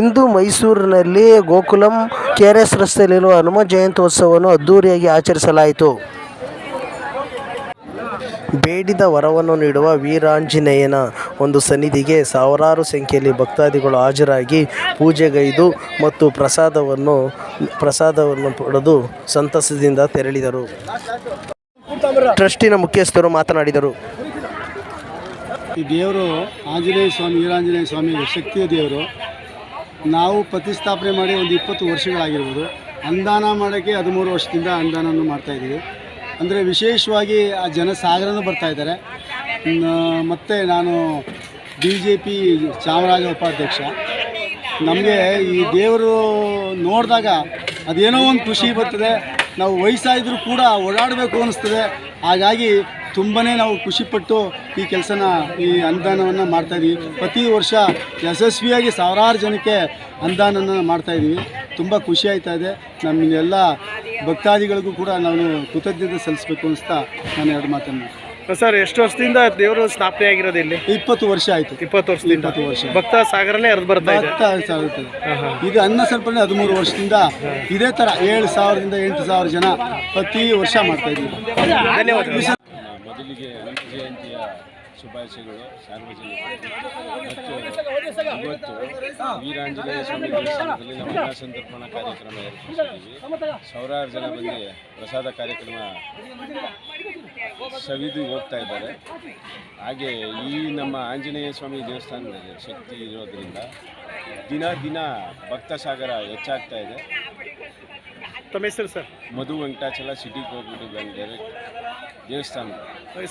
ಇಂದು ಮೈಸೂರಿನಲ್ಲಿ Gokulam K R S ರಸ್ತೆಯಲ್ಲಿರುವ ಹನುಮ ಜಯಂತ್ಯೋತ್ಸವವನ್ನು ಅದ್ದೂರಿಯಾಗಿ ಆಚರಿಸಲಾಯಿತು. ಬೇಡಿದ ವರವನ್ನು ನೀಡುವ ವೀರಾಂಜನೇಯನ ಒಂದು ಸನ್ನಿಧಿಗೆ ಸಾವಿರಾರು ಸಂಖ್ಯೆಯಲ್ಲಿ ಭಕ್ತಾದಿಗಳು ಹಾಜರಾಗಿ ಪೂಜೆಗೈದು ಮತ್ತು ಪ್ರಸಾದವನ್ನು ಪ್ರಸಾದವನ್ನು ಪಡೆದು ಸಂತಸದಿಂದ ತೆರಳಿದರು. ಟ್ರಸ್ಟಿನ ಮುಖ್ಯಸ್ಥರು ಮಾತನಾಡಿದರು. ಈ ದೇವರು ಆಂಜನೇಯ ಸ್ವಾಮಿ, ವೀರಾಂಜನೇಯ ಸ್ವಾಮಿ, ಶಕ್ತಿಯ ದೇವರು. ನಾವು ಪ್ರತಿಷ್ಠಾಪನೆ ಮಾಡಿ ಒಂದು ಇಪ್ಪತ್ತು ವರ್ಷಗಳಾಗಿರ್ಬೋದು. ಅನುದಾನ ಮಾಡೋಕ್ಕೆ ಹದಿಮೂರು ವರ್ಷದಿಂದ ಅನುದಾನವನ್ನು ಮಾಡ್ತಾಯಿದ್ದೀವಿ ಅಂದರೆ ವಿಶೇಷವಾಗಿ ಆ ಜನಸಾಗರನೂ ಬರ್ತಾ ಇದ್ದಾರೆ. ಮತ್ತು ನಾನು ಬಿ ಜೆ ಪಿ ಚಾಮರಾಜ ಉಪಾಧ್ಯಕ್ಷ. ನಮಗೆ ಈ ದೇವರು ನೋಡಿದಾಗ ಅದೇನೋ ಒಂದು ಖುಷಿ ಬರ್ತದೆ. ನಾವು ವಯಸ್ಸಾಗಿದ್ರು ಕೂಡ ಓಡಾಡಬೇಕು ಅನ್ನಿಸ್ತದೆ. ಹಾಗಾಗಿ ತುಂಬಾ ನಾವು ಖುಷಿಪಟ್ಟು ಈ ಕೆಲಸನ ಈ ಅನುದಾನವನ್ನು ಮಾಡ್ತಾಯಿದ್ದೀವಿ ಪ್ರತಿ ವರ್ಷ ಯಶಸ್ವಿಯಾಗಿ ಸಾವಿರಾರು ಜನಕ್ಕೆ ಅನುದಾನನ ಮಾಡ್ತಾಯಿದ್ದೀವಿ ತುಂಬ ಖುಷಿ ಆಯ್ತಾ ಇದೆ. ನಮ್ಮೆಲ್ಲ ಭಕ್ತಾದಿಗಳಿಗೂ ಕೂಡ ನಾನು ಕೃತಜ್ಞತೆ ಸಲ್ಲಿಸಬೇಕು ಅನಿಸ್ತಾ ನಾನು ಎರಡು ಮಾತನ್ನು ಸರ್ ಎಷ್ಟು ವರ್ಷದಿಂದ ದೇವರು ಸ್ಥಾಪನೆ ಆಗಿರೋದು ಇಲ್ಲಿ? ಇಪ್ಪತ್ತು ವರ್ಷ ಆಯ್ತು. ಇಪ್ಪತ್ತು ವರ್ಷದಿಂದ. ಇಪ್ಪತ್ತು ವರ್ಷ. ಭಕ್ತ ಸಾಗರನೇ ಎರಡು ಬರ್ತಾ ಈಗ ಇದು ಅನ್ನ ಸಂಪರ್ಣೆ ಹದಿಮೂರು ವರ್ಷದಿಂದ ಇದೇ ಥರ ಏಳು ಸಾವಿರದಿಂದ ಎಂಟು ಸಾವಿರ ಜನ ಪ್ರತಿ ವರ್ಷ ಮಾಡ್ತಾ ಇದ್ದೀವಿ. ಧನ್ಯವಾದ ಶುಭಾಶಯಗಳು ಸಾರ್ವಜನಿಕರಿಗೆ ಇವತ್ತು ವೀರಾಂಜನೇಯ ಸ್ವಾಮಿ ದೇವಸ್ಥಾನದಲ್ಲಿ ನಮ್ಮ ಅನ್ನಸಂತರ್ಪಣಾ ಕಾರ್ಯಕ್ರಮ ಏರ್ಪಡಿಸಿದ್ದೀವಿ ಸಾವಿರಾರು ಜನ ಬಂದು ಪ್ರಸಾದ ಕಾರ್ಯಕ್ರಮ ಸವಿದು ಹೋಗ್ತಾ ಇದ್ದಾರೆ. ಹಾಗೆ ಈ ನಮ್ಮ ಆಂಜನೇಯ ಸ್ವಾಮಿ ದೇವಸ್ಥಾನದಲ್ಲಿ ಶಕ್ತಿ ಇರೋದ್ರಿಂದ ದಿನ ದಿನ ಭಕ್ತ ಸಾಗರ ಹೆಚ್ಚಾಗ್ತಾ ಇದೆ. ತಮ್ಮ ಹೆಸರು ಸರ್? ಮಧು ವೆಂಕಟಾಚಲ ಸಿಟಿಗೆ ಹೋಗ್ಬಿಟ್ಟು ಡೈರೆಕ್ಟ್ ದೇವಸ್ಥಾನ.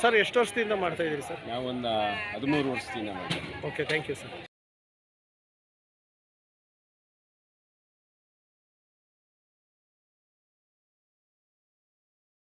ಸರ್ ಎಷ್ಟು ವರ್ಷದಿಂದ ಮಾಡ್ತಾ ಇದ್ದೀರಿ ಸರ್? ನಾವೊಂದು ಹದಿಮೂರು ವರ್ಷದಿಂದ ಮಾಡ್ತೀವಿ ಓಕೆ ಥ್ಯಾಂಕ್ ಯು ಸರ್